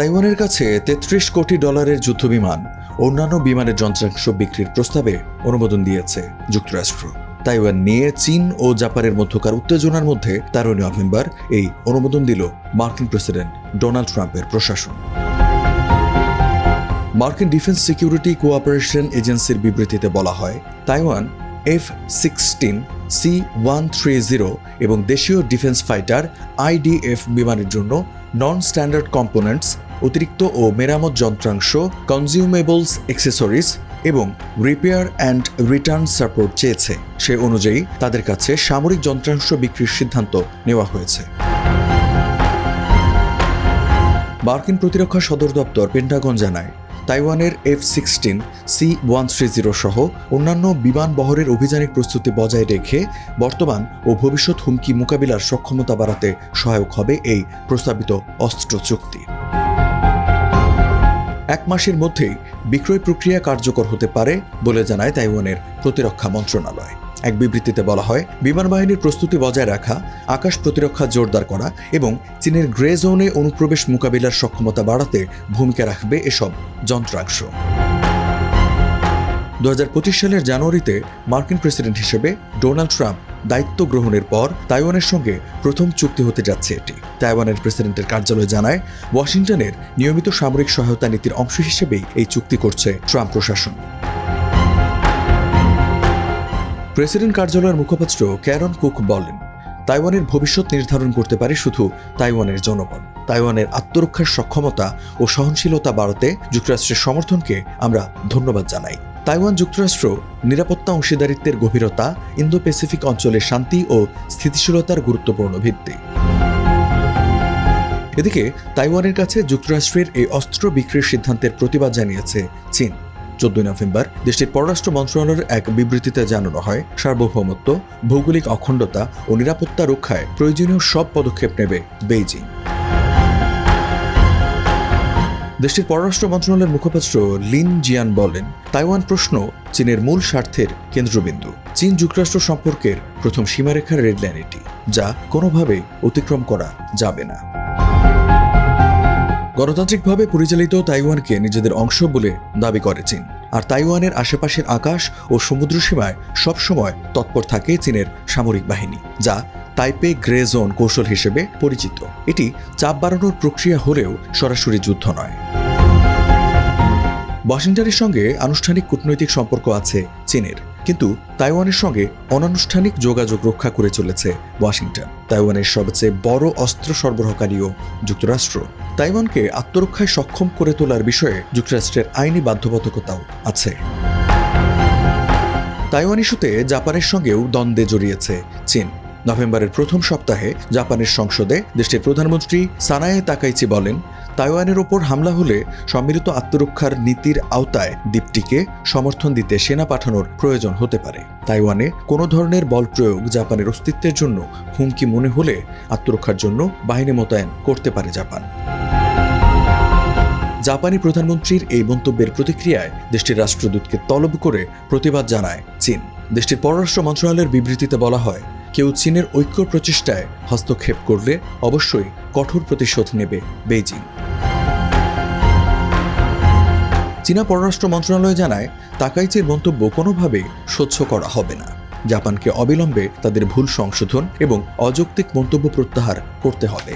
তাইওয়ানের কাছে তেত্রিশ কোটি ডলারের যুদ্ধবিমান অন্যান্য বিমানের যন্ত্রাংশ বিক্রির প্রস্তাবে অনুমোদন দিয়েছে যুক্তরাষ্ট্র। তাইওয়ান নিয়ে চীন ও জাপানের মধ্যকার উত্তেজনার মধ্যে তেরোই নভেম্বর এই অনুমোদন দিল মার্কিন প্রেসিডেন্ট ডোনাল্ড ট্রাম্পের প্রশাসন। মার্কিন ডিফেন্স সিকিউরিটি কোঅপারেশন এজেন্সির বিবৃতিতে বলা হয়, Taiwan F sixteen, C one three zero এবং দেশীয় ডিফেন্স ফাইটার আইডিএফ বিমানের জন্য নন স্ট্যান্ডার্ড কম্পোনেন্টস অতিরিক্ত ও মেরামত যন্ত্রাংশ কনজিউমেবলস অ্যাক্সেসরিজ এবং রিপেয়ার অ্যান্ড রিটার্ন সাপোর্ট চেয়েছে। সে অনুযায়ী তাদের কাছে সামরিক যন্ত্রাংশ বিক্রির সিদ্ধান্ত নেওয়া হয়েছে। মার্কিন প্রতিরক্ষা সদর দপ্তর পেন্টাগন জানায়, তাইওয়ানের F sixteen, C one three zero সহ অন্যান্য বিমান বহরের অভিযানিক প্রস্তুতি বজায় রেখে বর্তমান ও ভবিষ্যৎ হুমকি মোকাবিলার সক্ষমতা বাড়াতে সহায়ক হবে এই প্রস্তাবিত অস্ত্র চুক্তি। এক মাসের মধ্যেই বিক্রয় প্রক্রিয়া কার্যকর হতে পারে বলে জানায় তাইওয়ানের প্রতিরক্ষা মন্ত্রণালয়। এক বিবৃতিতে বলা হয় বিমান বাহিনীর প্রস্তুতি বজায় রাখা, আকাশ প্রতিরক্ষা জোরদার করা এবং চীনের গ্রে জোনে অনুপ্রবেশ মোকাবিলার সক্ষমতা বাড়াতে ভূমিকা রাখবে এসব যন্ত্রাংশ। দু হাজার পঁচিশ সালের জানুয়ারিতে মার্কিন প্রেসিডেন্ট হিসেবে ডোনাল্ড ট্রাম্প দায়িত্ব গ্রহণের পর তাইওয়ানের সঙ্গে প্রথম চুক্তি হতে যাচ্ছে এটি। তাইওয়ানের প্রেসিডেন্টের কার্যালয় জানায়, ওয়াশিংটনের নিয়মিত সামরিক সহায়তা নীতির অংশ হিসেবেই এই চুক্তি করছে ট্রাম্প প্রশাসন। প্রেসিডেন্ট কার্যালয়ের মুখপাত্র ক্যারন কুক বলেন, তাইওয়ানের ভবিষ্যৎ নির্ধারণ করতে পারে শুধু তাইওয়ানের জনগণ। তাইওয়ানের আত্মরক্ষার সক্ষমতা ও সহনশীলতা বাড়াতে যুক্তরাষ্ট্রের সমর্থনকে আমরা ধন্যবাদ জানাই। তাইওয়ান যুক্তরাষ্ট্র নিরাপত্তা অংশীদারিত্বের গভীরতা ইন্দো প্যাসিফিক অঞ্চলের শান্তি ও স্থিতিশীলতার গুরুত্বপূর্ণ ভিত্তি। এদিকে, তাইওয়ানের কাছে যুক্তরাষ্ট্রের এই অস্ত্র বিক্রির সিদ্ধান্তের প্রতিবাদ জানিয়েছে চীন। চোদ্দই নভেম্বর, দেশটির পররাষ্ট্র মন্ত্রণালয়ের এক বিবৃতিতে জানানো হয়, সার্বভৌমত্ব, ভৌগোলিক অখণ্ডতা ও নিরাপত্তা রক্ষায় প্রয়োজনীয় সব পদক্ষেপ নেবে বেইজিং। দেশটির পররাষ্ট্র মন্ত্রণালয়ের মুখপাত্র লিন জিয়ান বলেন, তাইওয়ান প্রশ্ন চীনের মূল স্বার্থের কেন্দ্রবিন্দু। চীন যুক্তরাষ্ট্র সম্পর্কের প্রথম সীমারেখার রেডলাইন এটি, যা কোনোভাবেই অতিক্রম করা যাবে না। গণতান্ত্রিকভাবে পরিচালিত তাইওয়ানকে নিজেদের অংশ বলে দাবি করে চীন। আর তাইওয়ানের আশেপাশের আকাশ ও সমুদ্র সীমায় সবসময় তৎপর থাকে চীনের সামরিক বাহিনী, যা তাইপে গ্রে জোন কৌশল হিসেবে পরিচিত। এটি চাপ বাড়ানোর প্রক্রিয়া হলেও সরাসরি যুদ্ধ নয়। ওয়াশিংটনের সঙ্গে আনুষ্ঠানিক কূটনৈতিক সম্পর্ক আছে চীনের। কিন্তু তাইওয়ানের সঙ্গে অনানুষ্ঠানিক যোগাযোগ রক্ষা করে চলেছে ওয়াশিংটন, তাইওয়ানের সবচেয়ে বড় অস্ত্র সরবরাহকারীও যুক্তরাষ্ট্র। তাইওয়ানকে আত্মরক্ষায় সক্ষম করে তোলার বিষয়ে যুক্তরাষ্ট্রের আইনি বাধ্যবাধকতাও আছে। তাইওয়ান ইস্যুতে জাপানের সঙ্গেও দ্বন্দ্বে জড়িয়েছে চীন। নভেম্বরের প্রথম সপ্তাহে জাপানের সংসদে দেশটির প্রধানমন্ত্রী সানায়ে তাকাইচি বলেন, তাইওয়ানের ওপর হামলা হলে সম্মিলিত আত্মরক্ষার নীতির আওতায় দ্বীপটিকে সমর্থন দিতে সেনা পাঠানোর প্রয়োজন হতে পারে। তাইওয়ানে কোনো ধরনের বল প্রয়োগ জাপানের অস্তিত্বের জন্য হুমকি মনে হলে আত্মরক্ষার জন্য বাহিনী মোতায়েন করতে পারে জাপান। জাপানি প্রধানমন্ত্রীর এই মন্তব্যের প্রতিক্রিয়ায় দেশটির রাষ্ট্রদূতকে তলব করে প্রতিবাদ জানায় চীন। দেশটির পররাষ্ট্র মন্ত্রণালয়ের বিবৃতিতে বলা হয় কেউ চীনের ঐক্য প্রচেষ্টায় হস্তক্ষেপ করলে অবশ্যই কঠোর প্রতিশোধ নেবে বেইজিং। চীনা পররাষ্ট্র মন্ত্রণালয় জানায় তাকাইচির মন্তব্য কোনোভাবেই সহ্য করা হবে না। জাপানকে অবিলম্বে তাদের ভুল সংশোধন এবং অযৌক্তিক মন্তব্য প্রত্যাহার করতে হবে।